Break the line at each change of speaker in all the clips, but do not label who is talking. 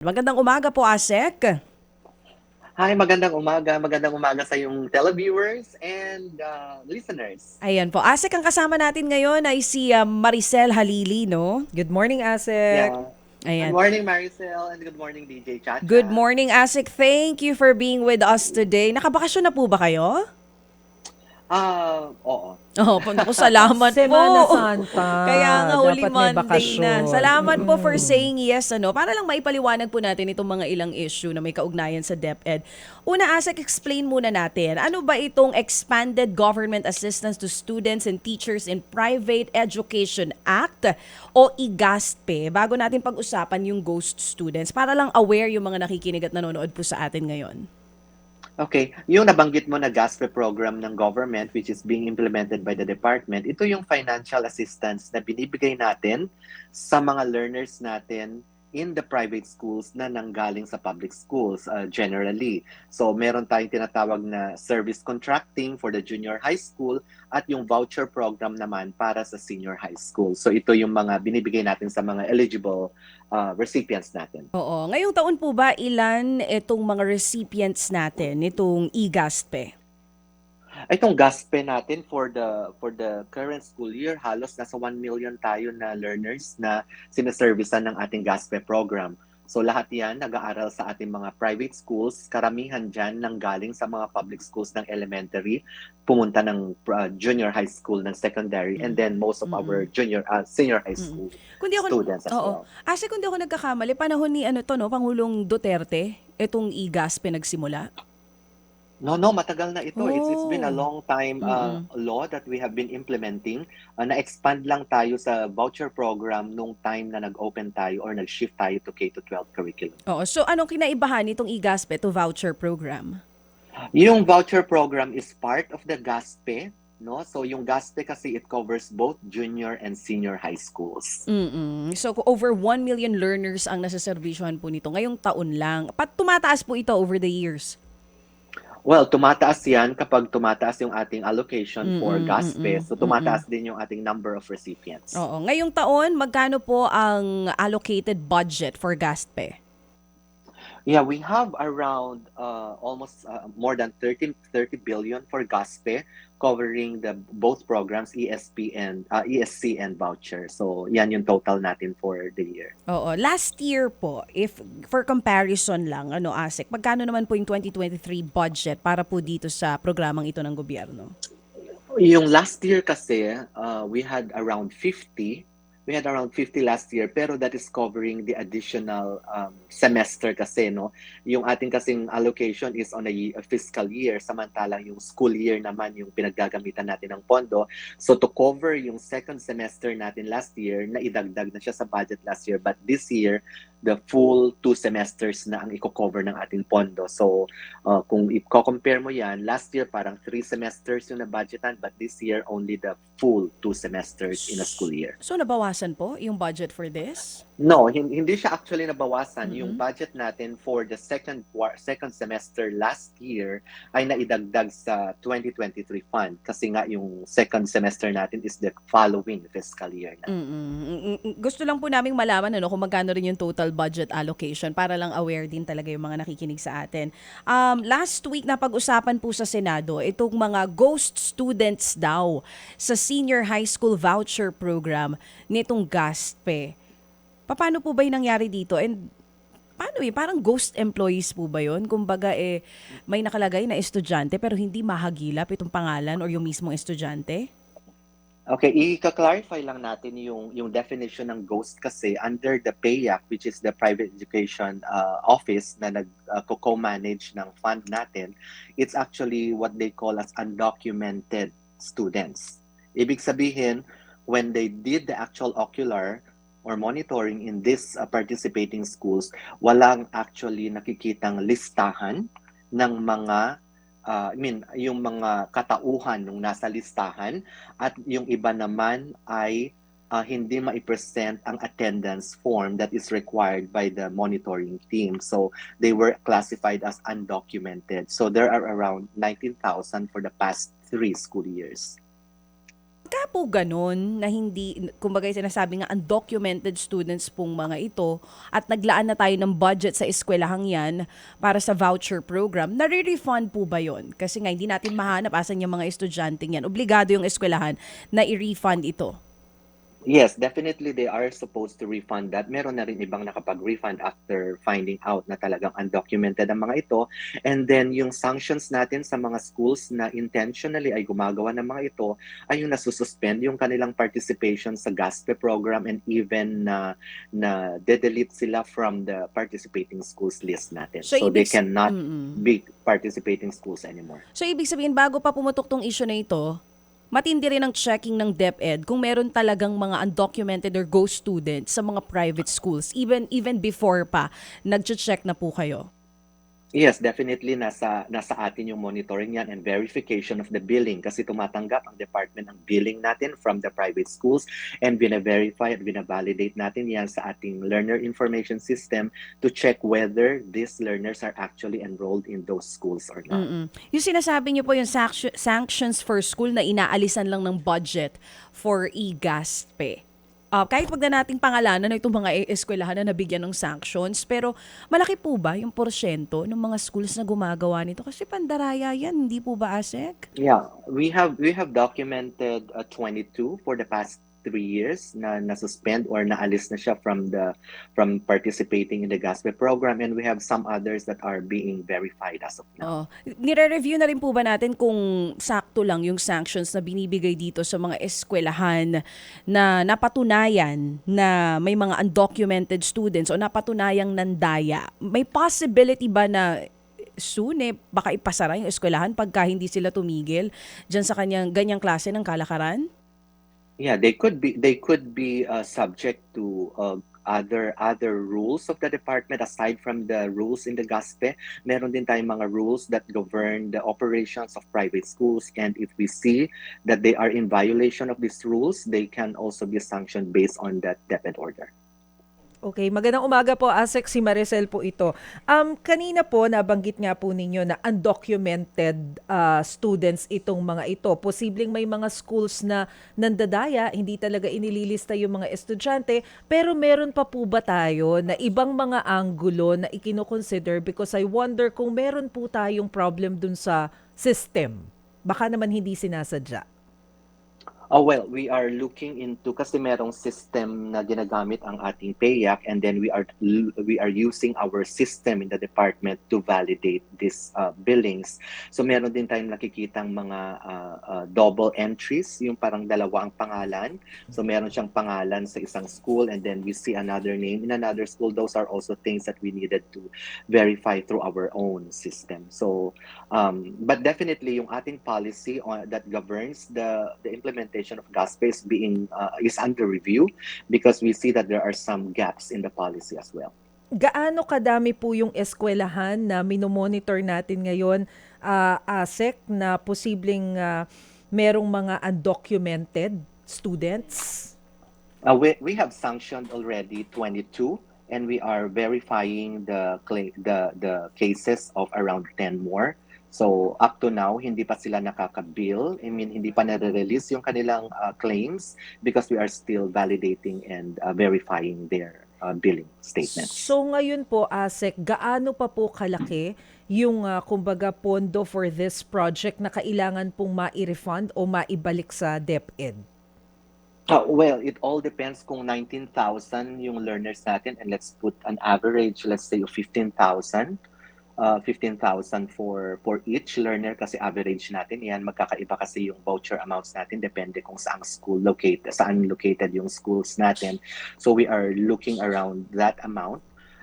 Magandang umaga po, Asek.
Hi, magandang umaga. Magandang umaga sa yung televiewers and uh, listeners.
Ayan po. Asek, ang kasama natin ngayon ay si uh, Maricel Halili, no?
Good morning, Asek.
Yeah.
Ayan.
Good morning, Maricel, and good morning, DJ Chacha.
Good morning, Asek. Thank you for being with us today. Nakabakasyon na po ba kayo?
Ah, oo.
Oh, punta ko salamat
Semana
po.
Santa.
Kaya nga huli
Dapat may
Monday
bakasyon.
na. Salamat po for
Mm.
saying yes ano. Para lang maipaliwanag po natin itong mga ilang issue na may kaugnayan sa DepEd. Una, Asek, explain muna natin. Ano ba itong Expanded Government Assistance to Students and Teachers in Private Education Act o IGASPE? Bago natin pag-usapan yung ghost students para lang aware yung mga nakikinig at nanonood po sa atin ngayon.
Okay, yung nabanggit mo na GASPE program ng government which is being implemented by the department, ito yung financial assistance na binibigay natin sa mga learners natin in the private schools na nanggaling sa public schools uh, generally. So meron tayong tinatawag na service contracting for the junior high school at yung voucher program naman para sa senior high school. So ito yung mga binibigay natin sa mga eligible uh, recipients natin.
Oo. Ngayong taon po ba ilan itong mga recipients natin nitong IGASPE?
Itong GASPE natin for the for the current school year, halos nasa 1 million tayo na learners na sinaservicean ng ating GASPE program. So lahat yan nag-aaral sa ating mga private schools. Karamihan dyan nang galing sa mga public schools ng elementary, pumunta ng uh, junior high school, ng secondary, and then most of
Mm-mm.
our junior uh, senior high
Mm-mm.
school
Kundi ako
students as
Oo.
well.
Asa kung di ako nagkakamali, panahon ni ano to, no, Pangulong Duterte, itong IGASPE nagsimula.
No, no, matagal na ito. It's it's been a
Oh.
long time uh, law that we have been implementing. Uh, na-expand lang tayo sa voucher program nung time na nag-open tayo or nag-shift tayo to K-12 curriculum.
Oo. So anong kinaibahan nitong IGASPE to voucher program?
Yung voucher program is part of the GASPE, no? So yung GASPE kasi it covers both junior and senior high schools.
mm So over 1 million learners ang nasaservisyohan po nito ngayong taon lang. Pat tumataas po ito over the years.
Well, tumataas yan kapag tumataas yung ating allocation for
Mm-mm,
GASPE.
mm-mm,
So tumataas din yung ating number of recipients.
Oo. Ngayong taon, magkano po ang allocated budget for GASPE?
Yeah, we have around uh, almost uh, more than 30, 30 billion for GASPE covering the both programs ESP and uh, ESC and voucher. So yan yung total natin for the year.
Oo. Last year po, if for comparison lang, ano ASEC, magkano naman po yung 2023 budget para po dito sa programang ito ng gobyerno?
Yung last year kasi uh, we had around 50 we had around 50 last year pero that is covering the additional um, semester kasi no? Yung ating kasing allocation is on a, a fiscal year samantalang yung school year naman yung pinaggagamitan natin ng pondo. So to cover yung second semester natin last year na idagdag na siya sa budget last year but this year the full two semesters na ang i-cover ng ating pondo. So uh, kung i-compare mo yan last year parang three semesters yung na-budgetan but this year only the full two semesters in a school year.
So nabawasan po yung budget for this?
No, hin- hindi siya actually nabawasan.
Mhm.
Yung budget natin for the second second semester last year ay naidagdag sa 2023 fund kasi nga yung second semester natin is the following fiscal year na.
Gusto lang po naming malaman ano, kung magkano rin yung total budget allocation para lang aware din talaga yung mga nakikinig sa atin. Um, last week na pag-usapan po sa Senado, itong mga ghost students daw sa senior high school voucher program nitong GASPE. Paano po ba yung nangyari dito? And paano eh? Parang ghost employees po ba yun? Kumbaga eh, may nakalagay na estudyante pero hindi mahagilap itong pangalan or yung mismong estudyante?
Okay, i-clarify lang natin yung yung definition ng ghost kasi under the PAYAC which is the private education uh, office na nag uh, co-manage ng fund natin, it's actually what they call as undocumented students. Ibig sabihin, when they did the actual ocular or monitoring in these uh, participating schools, walang actually nakikitang listahan ng mga uh, I mean, yung mga katauhan nung nasa listahan at yung iba naman ay uh, hindi ma-present ang attendance form that is required by the monitoring team. So they were classified as undocumented. So there are around 19,000 for the past three school years.
Pagka po ganun na hindi, kumbaga yung sinasabi nga undocumented students pong mga ito at naglaan na tayo ng budget sa eskwelahang yan para sa voucher program, nare-refund po ba yon? Kasi nga hindi natin mahanap asan yung mga estudyante yan. Obligado yung eskwelahan na i-refund ito.
Yes, definitely they are supposed to refund that. Meron na rin ibang nakapag-refund after finding out na talagang undocumented ang mga ito. And then yung sanctions natin sa mga schools na intentionally ay gumagawa ng mga ito ay yung nasususpend yung kanilang participation sa GASPE program and even na na de-delete sila from the participating schools list natin.
So,
So, they cannot
Mm-mm.
be participating schools anymore.
So ibig sabihin bago pa pumutok tong issue na ito, matindi rin ang checking ng DepEd kung meron talagang mga undocumented or ghost students sa mga private schools even even before pa nagche-check na po kayo.
Yes, definitely nasa nasa atin yung monitoring yan and verification of the billing kasi tumatanggap ang department ng billing natin from the private schools and bina-verify at bina-validate natin yan sa ating learner information system to check whether these learners are actually enrolled in those schools or not.
Mm-mm. Yung sinasabi niyo po yung sanction- sanctions for school na inaalisan lang ng budget for e-GASPE. Ah, kahit wag na nating pangalanan na itong mga e- eskwelahan na nabigyan ng sanctions, pero malaki po ba yung porsyento ng mga schools na gumagawa nito? Kasi pandaraya yan, hindi po ba, ASEC?
Yeah, we have we have documented uh, 22 for the past three years na nasuspend or naalis na siya from the from participating in the GASPE program and we have some others that are being verified as of now.
Oo. Nire-review na rin po ba natin kung sakto lang yung sanctions na binibigay dito sa mga eskwelahan na napatunayan na may mga undocumented students o napatunayang nandaya? May possibility ba na soon eh, baka ipasara yung eskwelahan pagka hindi sila tumigil dyan sa kanyang ganyang klase ng kalakaran?
Yeah, they could be they could be uh, subject to uh, other other rules of the department aside from the rules in the GASPE. Meron din tayong mga rules that govern the operations of private schools and if we see that they are in violation of these rules, they can also be sanctioned based on that DepEd order.
Okay, magandang umaga po, Asek, si Maricel po ito. Um, kanina po, nabanggit nga po ninyo na undocumented ah, students itong mga ito. Posibleng may mga schools na nandadaya, hindi talaga inililista yung mga estudyante, pero meron pa po ba tayo na ibang mga anggulo na ikinoconsider because I wonder kung meron po tayong problem dun sa system. Baka naman hindi sinasadya.
Oh well, we are looking into kasi merong system na ginagamit ang ating PAYAC and then we are we are using our system in the department to validate these uh, billings. So meron din tayong nakikitang mga uh, uh, double entries, yung parang dalawa ang pangalan. So meron siyang pangalan sa isang school and then we see another name in another school. Those are also things that we needed to verify through our own system. So um, but definitely yung ating policy on, that governs the the implementation of GASPE is being uh, is under review because we see that there are some gaps in the policy as well.
gaano kadami po yung eskwelahan na minomonitor natin ngayon, ah, ASEC, na posibleng ah, merong mga undocumented students?
Uh, we, we have sanctioned already 22 and we are verifying the the the cases of around 10 more. So up to now hindi pa sila nakaka-bill. I mean hindi pa nare-release yung kanilang uh, claims because we are still validating and uh, verifying their uh, billing statements.
So ngayon po, ASEC, gaano pa po kalaki yung ah, kumbaga pondo for this project na kailangan pong ma-refund o maibalik sa DepEd?
Uh, well, it all depends kung 19,000 yung learners natin and let's put an average, let's say, of 15,000. Uh, 15,000 for for each learner kasi average natin yan. Magkakaiba kasi yung voucher amounts natin depende kung saang school located, saan located yung schools natin. So we are looking around that amount.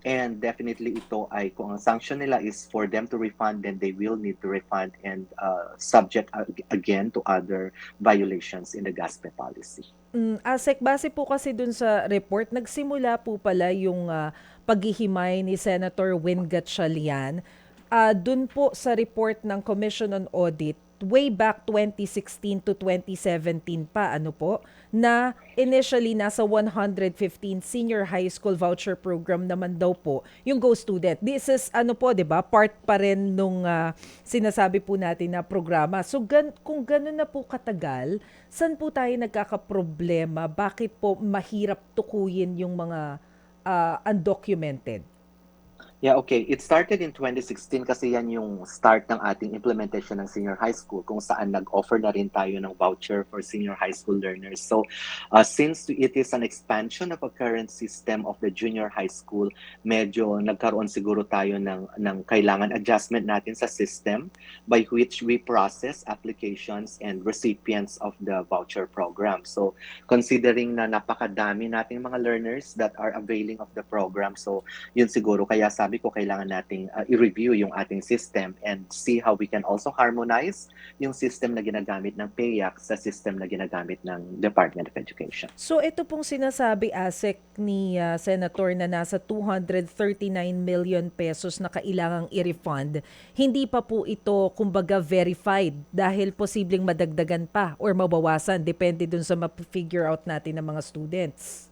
And definitely ito ay kung ang sanction nila is for them to refund, then they will need to refund and uh, subject ag- again to other violations in the GASPE policy.
Mm, ASEC, base po kasi dun sa report, nagsimula po pala yung ah, paghihimay ni Senator Win Gatchalian. Ah, dun po sa report ng Commission on Audit, way back 2016 to 2017 pa, ano po, na initially nasa 115 senior high school voucher program naman daw po yung Go Student. This is ano po, 'di ba? Part pa rin nung ah, sinasabi po natin na programa. So gan kung gano'n na po katagal, saan po tayo nagkakaproblema? Bakit po mahirap tukuyin yung mga ah, undocumented?
Yeah, okay. It started in 2016 kasi yan yung start ng ating implementation ng senior high school kung saan nag-offer na rin tayo ng voucher for senior high school learners. So, uh, since it is an expansion of a current system of the junior high school, medyo nagkaroon siguro tayo ng, ng kailangan adjustment natin sa system by which we process applications and recipients of the voucher program. So, considering na napakadami nating mga learners that are availing of the program, so yun siguro kaya sabi ko kailangan nating uh, i-review yung ating system and see how we can also harmonize yung system na ginagamit ng PAYAC sa system na ginagamit ng Department of Education.
So ito pong sinasabi ASEC ni ah, Senator na nasa 239 million pesos na kailangang i-refund, hindi pa po ito kumbaga verified dahil posibleng madagdagan pa or mabawasan depende dun sa ma-figure out natin ng mga students.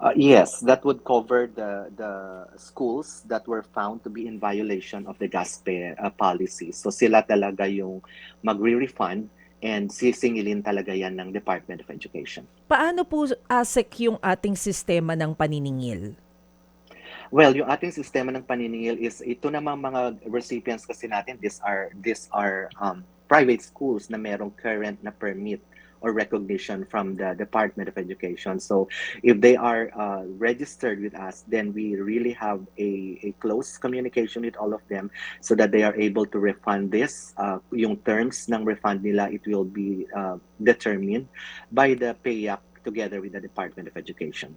Uh, yes, that would cover the the schools that were found to be in violation of the GASPE uh, policy. So sila talaga yung magre-refund and sisingilin talaga yan ng Department of Education.
Paano po ASEC yung ating sistema ng paniningil?
Well, yung ating sistema ng paniningil is ito namang mga recipients kasi natin these are these are um, private schools na merong current na permit or recognition from the Department of Education. So if they are uh, registered with us, then we really have a, a close communication with all of them so that they are able to refund this. Uh, yung terms ng refund nila, it will be uh, determined by the PAYAC together with the Department of Education.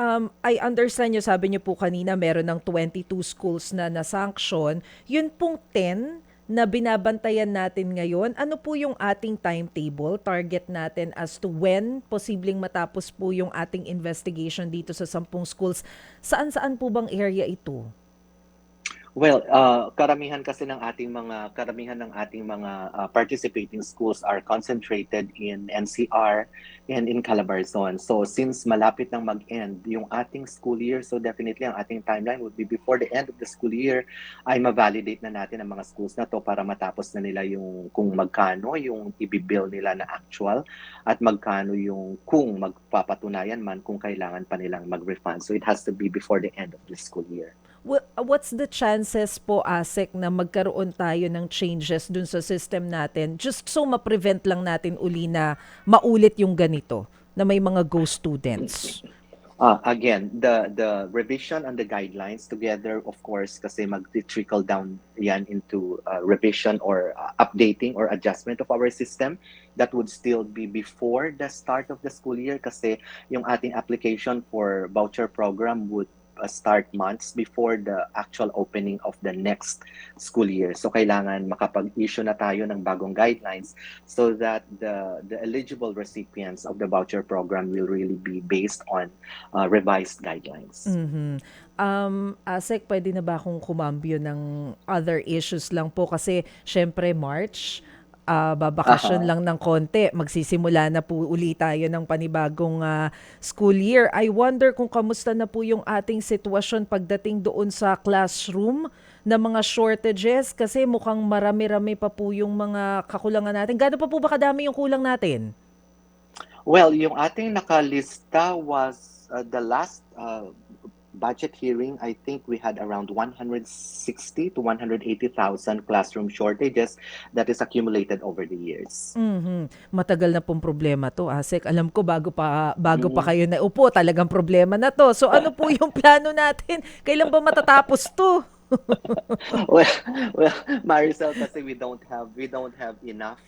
Um, I understand nyo, sabi nyo po kanina, meron ng 22 schools na na-sanction. Yun pong 10 na binabantayan natin ngayon, ano po yung ating timetable, target natin as to when posibleng matapos po yung ating investigation dito sa 10 schools? Saan-saan po bang area ito?
Well, uh, karamihan kasi ng ating mga karamihan ng ating mga uh, participating schools are concentrated in NCR and in Calabarzon. So since malapit nang mag-end yung ating school year, so definitely ang ating timeline would be before the end of the school year ay ma-validate na natin ang mga schools na to para matapos na nila yung kung magkano yung ibibill nila na actual at magkano yung kung magpapatunayan man kung kailangan pa nilang mag-refund. So it has to be before the end of the school year.
Wha- What's the chances po, ASEC, na magkaroon tayo ng changes dun sa system natin just so ma-prevent lang natin uli na maulit yung ganito na may mga go students?
Uh, again, the the revision and the guidelines together, of course, kasi mag-trickle down yan into uh, revision or uh, updating or adjustment of our system. That would still be before the start of the school year kasi yung ating application for voucher program would uh, start months before the actual opening of the next school year. So kailangan makapag-issue na tayo ng bagong guidelines so that the the eligible recipients of the voucher program will really be based on uh, revised guidelines.
Mhm. Um, Asek, pwede na ba akong kumambyo ng other issues lang po? Kasi, syempre, March, ah, babakasyon
Aha.
lang ng konti. Magsisimula na po uli tayo ng panibagong ah, school year. I wonder kung kamusta na po yung ating sitwasyon pagdating doon sa classroom na mga shortages kasi mukhang marami-rami pa po yung mga kakulangan natin. Gano'n pa po ba kadami yung kulang natin?
Well, yung ating nakalista was uh, the last uh, budget hearing, I think we had around 160 to 180,000 classroom shortages that is accumulated over the years.
Mhm. Matagal na pong problema to, Asek. Alam ko bago pa bago pa
Mm.
kayo naupo, talagang problema na to. So ano po yung plano natin? Kailan ba matatapos to?
well, well, Maricel, kasi we don't have we don't have enough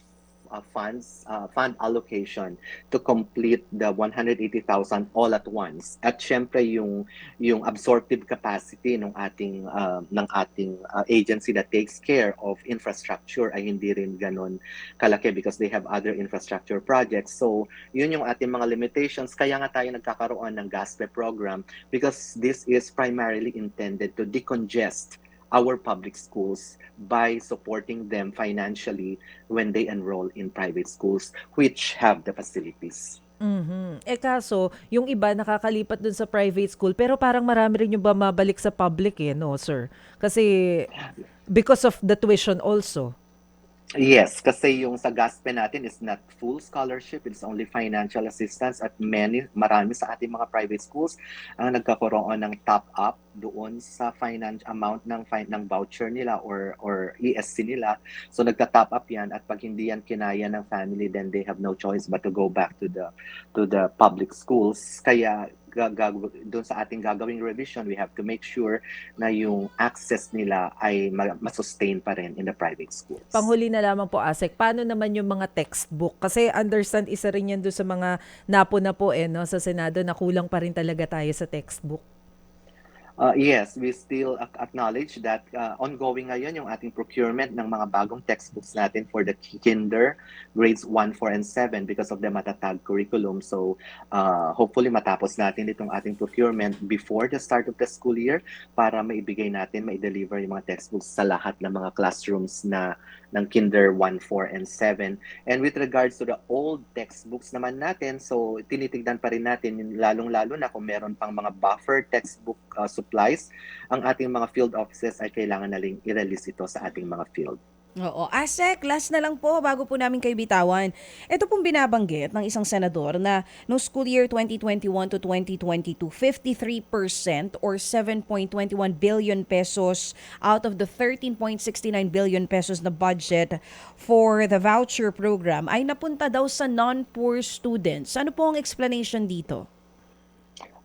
uh, funds, uh, fund allocation to complete the 180,000 all at once. At syempre yung yung absorptive capacity ng ating uh, ng ating uh, agency that takes care of infrastructure ay hindi rin ganun kalaki because they have other infrastructure projects. So, yun yung ating mga limitations. Kaya nga tayo nagkakaroon ng GASPE program because this is primarily intended to decongest our public schools by supporting them financially when they enroll in private schools which have the facilities.
Mhm. Eh kaso, yung iba nakakalipat dun sa private school pero parang marami rin yung bumabalik sa public eh, no, sir? Kasi because of the tuition also.
Yes, kasi yung sa GASPE natin is not full scholarship, it's only financial assistance at many, marami sa ating mga private schools ang nagkakaroon ng top up doon sa finance amount ng ng voucher nila or or ESC nila. So nagta-top up 'yan at pag hindi yan kinaya ng family then they have no choice but to go back to the to the public schools. Kaya doon sa ating gagawing revision, we have to make sure na yung access nila ay ma- masustain pa rin in the private schools.
Panghuli na lamang po, Asek, paano naman yung mga textbook? Kasi understand, isa rin yan doon sa mga napo na po eh, no, sa Senado na kulang pa rin talaga tayo sa textbook.
Uh, yes, we still ac- acknowledge that uh, ongoing ngayon yung ating procurement ng mga bagong textbooks natin for the kinder grades 1, 4, and 7 because of the matatag curriculum. So uh, hopefully matapos natin itong ating procurement before the start of the school year para maibigay natin, mai-deliver yung mga textbooks sa lahat ng mga classrooms na ng kinder 1, 4, and 7. And with regards to the old textbooks naman natin, so tinitignan pa rin natin, lalong-lalo na kung meron pang mga buffer textbook uh, supplies, ang ating mga field offices ay kailangan na rin i-release ito sa ating mga field.
Oo. Asek, last na lang po bago po namin kayo bitawan. Ito pong binabanggit ng isang senador na no school year 2021 to 2022, 53% or 7.21 billion pesos out of the 13.69 billion pesos na budget for the voucher program ay napunta daw sa non-poor students. Ano po ang explanation dito?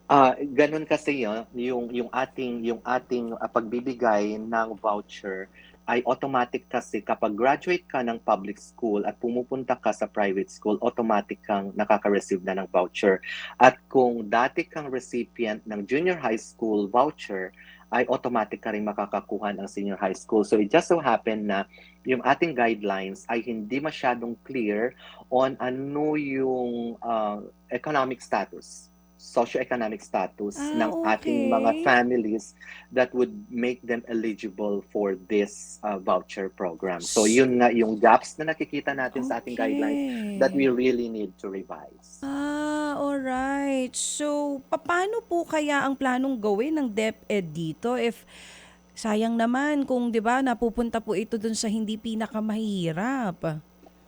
Ah, ganun kasi yun, yung yung ating yung ating ah, pagbibigay ng voucher ay automatic kasi kapag graduate ka ng public school at pumupunta ka sa private school, automatic kang nakaka-receive na ng voucher. At kung dati kang recipient ng junior high school voucher, ay automatic ka rin makakakuha ng senior high school. So it just so happen na yung ating guidelines ay hindi masyadong clear on ano yung ah, economic status socioeconomic status
Ah,
ng ating mga
okay.
families that would make them eligible for this uh, voucher program. So yun nga yung gaps na nakikita natin sa ating guidelines that we really need to revise.
Ah, alright. So, paano po kaya ang planong gawin ng DepEd dito if sayang naman kung 'di ba napupunta po ito dun sa hindi pinakamahirap?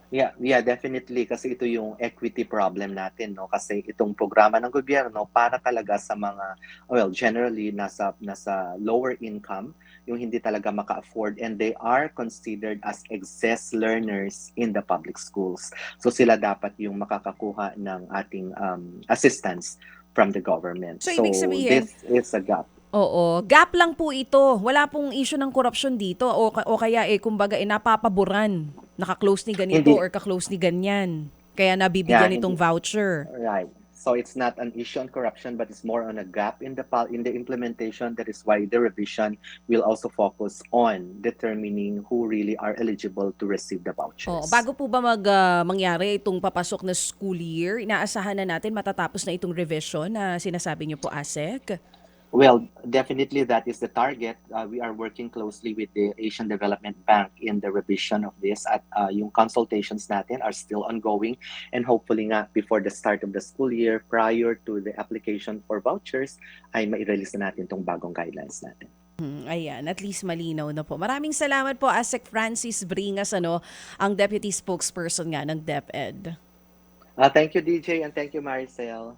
Yeah, yeah, definitely kasi ito yung equity problem natin, no? Kasi itong programa ng gobyerno para talaga sa mga well, generally nasa nasa lower income, yung hindi talaga maka-afford and they are considered as excess learners in the public schools. So sila dapat yung makakakuha ng ating um, assistance from the government.
So, ibig sabihin-
this is a gap.
Oo, gap lang po ito. Wala pong issue ng corruption dito o, o kaya eh kumbaga eh napapaboran. Naka-close ni ganito
Hindi.
or ka-close ni ganyan. Kaya nabibigyan
Yeah,
itong voucher.
Right. So it's not an issue on corruption, but it's more on a gap in the in the implementation. That is why the revision will also focus on determining who really are eligible to receive the vouchers.
Oh, bago po ba mag ah, mangyari itong papasok na school year, inaasahan na natin matatapos na itong revision na sinasabi niyo po, ASEC?
Well, definitely that is the target. Uh, we are working closely with the Asian Development Bank in the revision of this. At uh, yung consultations natin are still ongoing and hopefully nga before the start of the school year, prior to the application for vouchers, ay mai-release na natin itong bagong guidelines natin.
Hmm, ayan, at least malinaw na po. Maraming salamat po, ASEC Francis Bringas, ano, ang Deputy Spokesperson nga ng DepEd.
Uh, thank you, DJ, and thank you, Maricel.